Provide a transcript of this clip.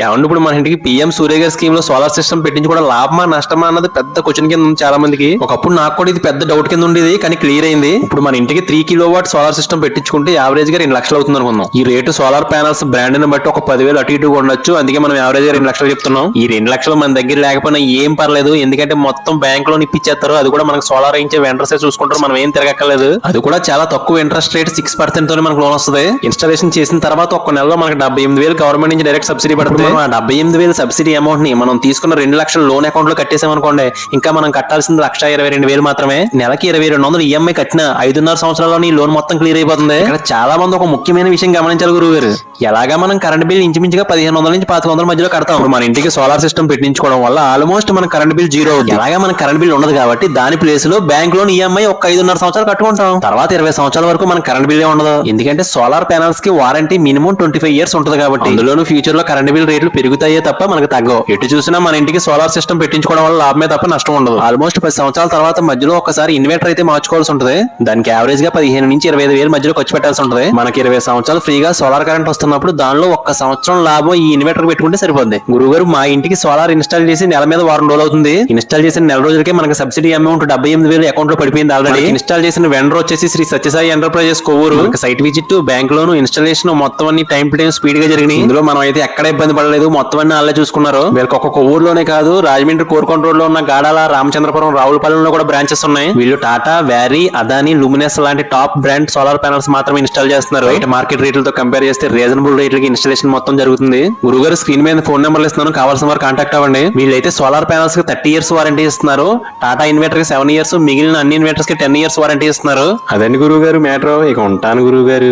ఏమండి ఇప్పుడు మన ఇంటికి పిఎం సూర్య గారి స్కీమ్లో సోలార్ సిస్టమ్ పెట్టించుకోవడం లాభమా నష్టమా అన్నది పెద్ద క్వశ్చన్ కింద ఉంది చాలా మందికి ఒకప్పుడు నాకు కూడా ఇది పెద్ద డౌట్ కింద ఉండేది కానీ క్లియర్ అయింది. ఇప్పుడు మన ఇంటికి three kilo watt solar system పెట్టించుకుంటే యావరేజ్గా రెండు లక్షలు అవుతుంది అనుకుందాం. ఈ రేటు సోలార్ ప్యానల్స్ బ్రాండ్ని బట్టి ఒక పదివేలు అటు ఇటు ఉండొచ్చు అందుకే మనం యావరేజ్గా రెండు లక్షలు చెప్తున్నాం. ఈ రెండు లక్షలు మన దగ్గర లేకపోయినా ఏం పర్లేదు. ఎందుకంటే మొత్తం బ్యాంక్లో ఇప్పించేస్తారు అది కూడా మనకు సోలార్ ఇచ్చే వెంటర్సే చూసుకుంటారు. మనం ఏం తిరగక్కర్లేదు. అది కూడా చాలా తక్కువ ఇంట్రెస్ట్ రేట్ సిక్స్ పర్సెంట్ తోనే మనకు లోన్ వస్తుంది. ఇన్స్టాలేషన్ చేసిన తర్వాత ఒక నెలలో మనకు డెబ్బై ఎనిమిది వేలు గవర్నమెంట్ నుంచి డైరెక్ట్ సబ్సిడీ పడుతుంది. మనం ఆ డెబ్బై ఎనిమిది వేలు సబ్సిడీ అమౌంట్ని మనం తీసుకున్న రెండు లక్షల లోన్ అకౌంట్లో కట్టేసామనుకోండి ఇంకా మనం కట్టాల్సింది లక్ష ఇరవై రెండు వేలు మాత్రమే. నెలకి ఇరవై రెండు వందలు ఈఎంఐ కట్టిన ఐదున్నర సంవత్సరాల్లో ఈ లోన్ మొత్తం క్లియర్ అయిపోతుంది. ఇక్కడ చాలా మంది ఒక ముఖ్యమైన విషయం గమనించాలి గురువు గారు ఎలాగా మనం కరెంట్ బిల్ ఇంచుమించుగా పదిహేను వందల నుంచి పాతిక వందల మధ్యలో కడతాం? ఇప్పుడు మన ఇంటికి సోలార్ సిస్టమ్ పెట్టించుకోవడం వల్ల ఆల్మోస్ట్ మన కరెంట్ బిల్ జీరో అవుతుంది ఎలాగా మన కరెంట్ బిల్ ఉండదు కాబట్టి దాని ప్లేస్లో బ్యాంక్ లోన్ ఈఎంఐ ఒక ఐదున్నర సంవత్సరాలు కట్టుకుంటాం. తర్వాత ఇరవై సంవత్సరాల వరకు మన కరెంట్ బిల్ ఉండదు. ఎందుకంటే solar ప్యానల్స్కి warranty minimum twenty five years ఉంటుంది కాబట్టి. అందులోను ఫ్యూచర్లో కరెంట్ బిల్ రేట్లు పెరుగుతాయే తప్ప మనకు తగ్గవు. ఎటు చూసినా మన ఇంటికి సోలార్ సిస్టమ్ పెట్టించుకోవడం వల్ల లాభమే తప్ప నష్టం ఉండదు. ఆల్మోస్ట్ పది సంవత్సరాల తర్వాత మధ్యలో ఒకసారి ఇన్వర్టర్ అయితే మార్చుకోవాల్సి ఉంటుంది. దానికి యావరేజ్గా పదిహేను నుంచి ఇరవై ఐదు వేల మధ్యలో ఖర్చు పెట్టాల్సి ఉంటుంది. మనకి ఇరవై సంవత్సరాలు ఫ్రీగా సోలార్ కరెంట్ వస్తున్నప్పుడు దానిలో ఒక్క సంవత్సరం లాభం ఈ ఇన్వర్టర్ పెట్టుకుంటే సరిపోద్ది. గురుగారు మా ఇంటికి సోలార్ ఇన్స్టాల్ చేసి నెల మీద వారం రోజులు అవుతుంది. ఇన్స్టాల్ చేసిన నెల రోజులకే మనకి సబ్సిడీ అమౌంట్ డెబ్బై ఎనిమిది వేలు అకౌంట్లో పడిపోయింది ఆల్రెడీ ఇన్స్టాల్ చేసిన వెండర్ వచ్చేసి Sri Satyasai enterprises Kovvur. Site visit bank loan installation మొత్తం అన్ని టైం టు టైం స్పీడ్గా జరిగినాయి. ఇందులో మనం అయితే ఎక్కడ ఇబ్బంది పడలేదు. మొత్తం అన్ని వాళ్ళే చూసుకున్నారు. వీళ్ళకి ఒక్కొక్క ఊర్లోనే కాదు రాజమండ్రి కోరుకొండ రోడ్లో ఉన్న గాడాల రామచంద్రపురం రావులపాలెంలో కూడా బ్రాంచెస్ ఉన్నాయి. వీళ్ళు టాటా వ్యారీ అదాని లూమినస్ లాంటి టాప్ బ్రాండ్ సోలార్ ప్యానల్స్ మాత్రమే ఇన్స్టాల్ చేస్తున్నారు. మార్కెట్ రేట్లతో కంపేర్ చేస్తే రీజనబుల్ రేట్లకి ఇన్స్టాలేషన్ మొత్తం జరుగుతుంది. గురుగారు స్క్రీన్ మీద ఫోన్ నెంబర్లు ఇస్తున్నాను. కావాల్సిన వారు కాంటాక్ట్ అవ్వండి. వీళ్ళైతే సోలార్ ప్యానల్స్కి థర్టీ ఇయర్స్ వారంటీ ఇస్తున్నారు. టాటా ఇన్వర్టర్కి సెవెన్ ఇయర్స్ మిగిలిన అన్ని ఇన్వర్టర్స్కి టెన్ ఇయర్స్ వారంటీ ఇస్తున్నారు. అదండి గురువు గారు మ్యాటర్ ఇక ఉంటాను గురువు గారు